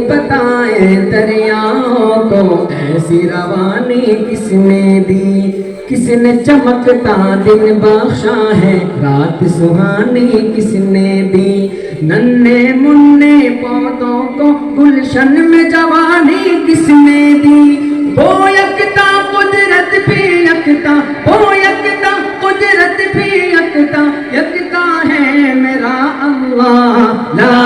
बताए दरियाओं को, ऐसी रवानी किसने दी? किसने चमकता दिन बख्शा है? रात सुहानी किसने दी? नन्हे मुन्ने पौधों को गुलशन में जवानी किसने दी? वो यकता कुदरत भी यकता वो यकता कुदरत भी यकता यकता है मेरा अल्लाह। ला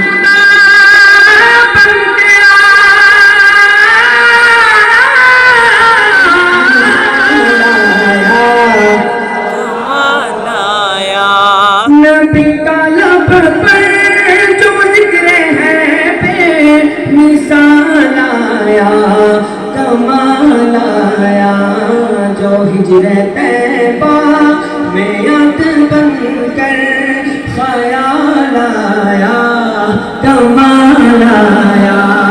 میں یاد بن کر خیال آیا کمال آیا۔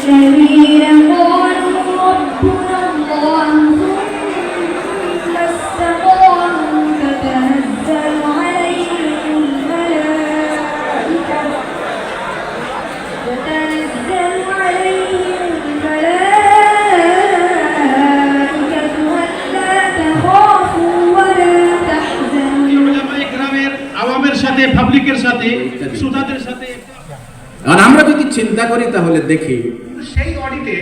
الذين قالوا ربنا الله ثم استقاموا تتنزل عليهم الملائكة تتنزل عليهم الملائكة ألا تخافوا ولا تحزنوا ওলামায়ে গ্রামের আওয়ামের সাথে পাবলিকের সাথে শ্রোতাদের সাথে আর আমরা যদি চিন্তা করি তাহলে দেখি সেই অডিটে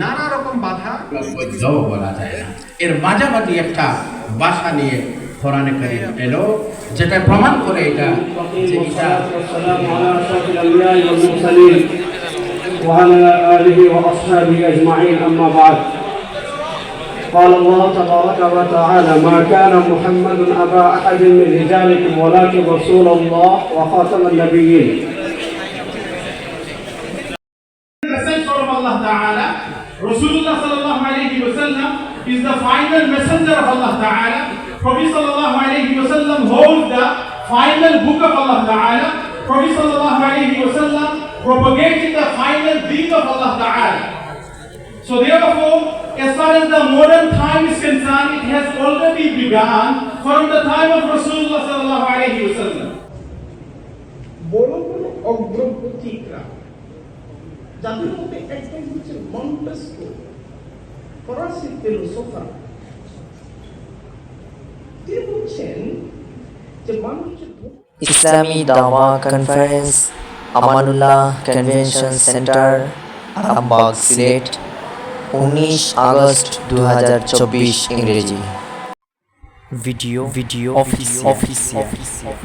নানা রকম বাধা বৈধও বলা যায় না এর মাঝামাঝি একটা বাসা নিয়ে কোরআনে কারিম এলো যেটা প্রমাণ করে এটা যে এটা والسلام على أشرف الأنبياء والمرسلين وعلى آله وأصحابه أجمعين أما بعد قال الله تبارك وتعالى ما كان محمد أبا أحد من رجالكم ولكن رسول الله وخاتم النبيين Ta'ala Rasulullah sallallahu alayhi wa sallam is the final messenger of Allah Ta'ala Prophet sallallahu alayhi wa sallam holds the final book of Allah Ta'ala Prophet sallallahu alayhi wa sallam propagating the final deen of Allah Ta'ala So therefore, as far as the modern time is concerned, it has already begun from the time of Rasulullah sallallahu alayhi wa sallam. বড় বড় অগ্রগতিকরা যাদের মধ্যে একজন হচ্ছে Montesquieu ফরাসি philosopher তিনি বলছেন যে মানুষ Islami Dawah conference Amanullah convention centre Arambagh Sylhet উনিশ আগস্ট দু হাজার চব্বিশ ইংরেজি ভিডিও ভিডিও অফিস অফিসিয়াল